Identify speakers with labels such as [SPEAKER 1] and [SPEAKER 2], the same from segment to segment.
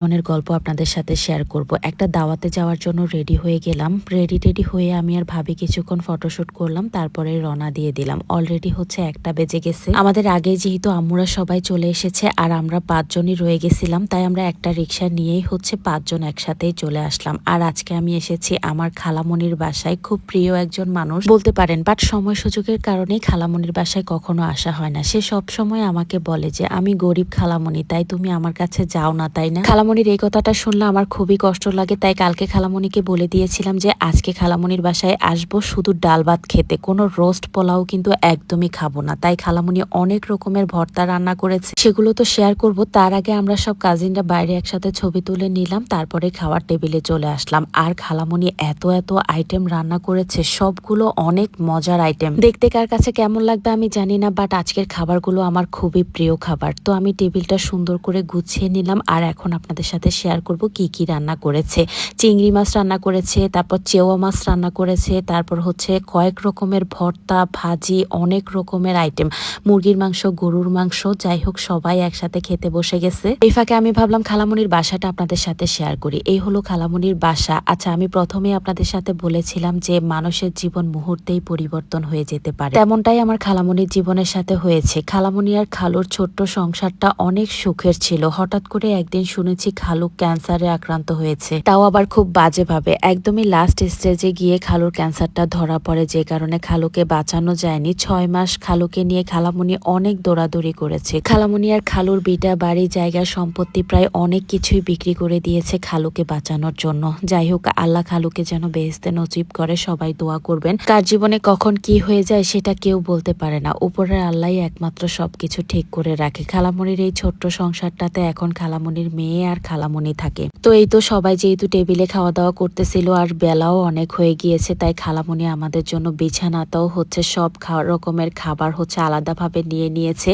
[SPEAKER 1] মনের গল্প আপনাদের সাথে শেয়ার করব। একটা দাওয়াতে যাওয়ার জন্য রেডি হয়ে গেলাম। রেডি টেডি হয়ে আমি আর ভাবি কিছুক্ষণ ফটোশুট করলাম, তারপরে রওনা দিয়ে দিলাম। অলরেডি হচ্ছে একটা বেজে গেছে। আমাদের আগে যেহেতু আম্মুরা সবাই চলে এসেছে আর আমরা পাঁচজনই রয়ে গেছিলাম, তাই আমরা একটা রিক্সা নিয়েই হচ্ছে পাঁচজন একসাথেই চলে আসলাম। আর আজকে আমি এসেছি আমার খালামনির বাসায়, খুব প্রিয় একজন মানুষ। বলতে পারেন বাট সময় সুযোগের কারণে খালামনির বাসায় কখনো আসা হয় না। সে সব সময় আমাকে বলে যে, আমি গরিব খালামনি, তাই তুমি আমার কাছে যাও না, তাই না? খালামনির এই কথাটা শুনলে আমার খুবই কষ্ট লাগে। তাই কালকে খালামণিকে বলে দিয়েছিলাম যে, আজকে খালামনির বাসায় আসব শুধু ডাল ভাত খেতে। কোনো রোস্ট পোলাও কিন্তু একদমই খাব না। তাই খালামনি অনেক রকমের ভর্তা রান্না করেছে। সেগুলো তো শেয়ার করব। তার আগে আমরা সব কাজিনরা বাইরে একসাথে ছবি তুলে নিলাম। তারপরে খাওয়ার টেবিলে চলে আসলাম। আর খালামনি এত এত আইটেম রান্না করেছে। সবগুলো অনেক মজার আইটেম দেখতে কার কাছে কেমন লাগবে আমি জানি না বাট আজকের খাবারগুলো আমার খুবই প্রিয় খাবার। তো আমি টেবিলটা সুন্দর করে গুছিয়ে নিলাম। আর এখন আপনাদের সাথে শেয়ার করব কি কি রান্না করেছে। চিংড়ি মাছ রান্না করেছে, তারপর চেওয়া মাছ রান্না করেছে, তারপর হচ্ছে কয়েক রকমের ভর্তা, ভাজি, অনেক রকমের আইটেম মুরগির মাংস, গরুর মাংস, যাই হোক সবাই একসাথে খেতে বসে গেছে। এই ফাঁকে আমি ভাবলাম খালামনির বাসাটা আপনাদের সাথে শেয়ার করি। এই হলো খালামনির বাসা। আচ্ছা আমি প্রথমে আপনাদের সাথে বলেছিলাম যে মানুষের জীবন মুহূর্তেই পরিবর্তন হয়ে যেতে পারে। তেমনটাই আমার খালামনির জীবনের সাথে হয়েছে। খালামনি আর খালুর ছোট্ট সংসারটা অনেক সুখের ছিল। হঠাৎ করে একদিন শুনেছি খালু ক্যান্সারে আক্রান্ত হয়েছে। তাও আবার খুব বাজেভাবে। একদমই লাস্ট স্টেজে গিয়ে খালুর ক্যান্সারটা ধরা পড়ে, যে কারণে খালুকে বাঁচানো যায়নি। ছয় মাস খালুকে নিয়ে খালামুনি অনেক দৌড়াদৌড়ি করেছে। খালামুনি আর খালুর বিটা বাড়ি জায়গা সম্পত্তি প্রায় অনেক কিছুই বিক্রি করে দিয়েছে খালুকে বাঁচানোর জন্য। যাই হোক, আল্লাহ খালুকে যেন বেহেস্তে নচিব করে, সবাই দোয়া করবেন। কার জীবনে কখন কি হয়ে যায় সেটা কেউ বলতে পারে না। উপরের আল্লাহ একমাত্র সবকিছু ঠিক করে রাখে। খালামনির এই ছোট্ট সংসারটাতে এখন খালামনির মেয়ে আর খালামনি থাকে। তো এই তো সবাই যেহেতু টেবিলে খাওয়া দাওয়া করতেছিল আর বেলাও অনেক হয়ে গিয়েছে, তাই খালামনি আমাদের জন্য বিছানাটাও হচ্ছে সব রকমের খাবার হচ্ছে আলাদাভাবে নিয়ে নিয়েছে।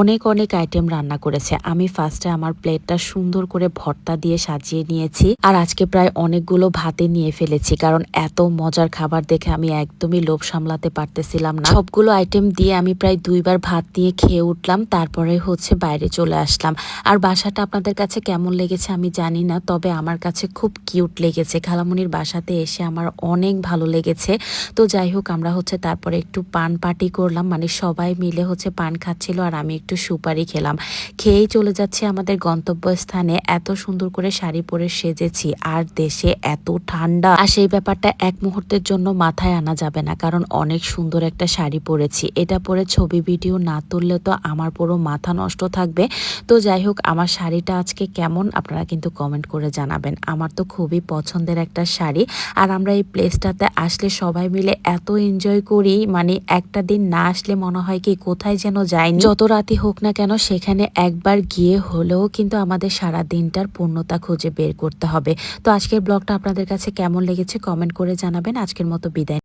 [SPEAKER 1] অনেক অনেক আইটেম রান্না করেছে। আমি ফার্স্টে আমার প্লেটটা সুন্দর করে ভর্তা দিয়ে সাজিয়ে নিয়েছি আর আজকে প্রায় অনেকগুলো ভাতে নিয়ে ফেলেছি, কারণ এত মজার খাবার দেখে আমি একদমই লোভ সামলাতে পারতেছিলাম না। সবগুলো আইটেম দিয়ে আমি প্রায় দুইবার ভাত দিয়ে খেয়ে উঠলাম, তারপরে হচ্ছে বাইরে চলে আসলাম। আর বাসাটা আপনাদের কাছে কেমন লেগেছে আমি জানি না তবে আমার কাছে খুব কিউট লেগেছে। খালামুনির বাসাতে এসে আমার অনেক ভালো লেগেছে। তো যাই হোক, আমরা হচ্ছে তারপরে একটু পান পার্টি করলাম। মানে সবাই মিলে হচ্ছে পান খাচ্ছিল আর আমি একটু সুপারি খেলাম। খেয়েই চলে যাচ্ছে আমাদের গন্তব্যস্থানে। এত সুন্দর করে শাড়ি পরে সেজেছি আর দেশে এত ঠান্ডা। আর সেই ব্যাপারটা এক মুহূর্তের জন্য মাথায় আনা যাবে না, কারণ অনেক সুন্দর একটা শাড়ি পরেছি। এটা পরে ছবি, ভিডিও না তুললে তো আমার পুরো মাথা নষ্ট থাকবে। তো যাই হোক, আমার শাড়িটা আজকে কেমন আপনারা কিন্তু কমেন্ট করে জানাবেন। আমার তো খুবই পছন্দের একটা শাড়ি। আর আমরা এই প্লেসটাতে আসলে সবাই মিলে এত এনজয় করি মানে একটা দিন না আসলে মনে হয় কি কোথায় যেন যায়নি যত রাতি হোক না কেন সেখানে একবার গিয়ে হলেও কিন্তু আমাদের সারা দিনটার পূর্ণতা খুঁজে বের করতে হবে। তো আজকের ব্লগটা আপনাদের কাছে কেমন লেগেছে কমেন্ট করে জানাবেন। আজকের মতো বিদায়।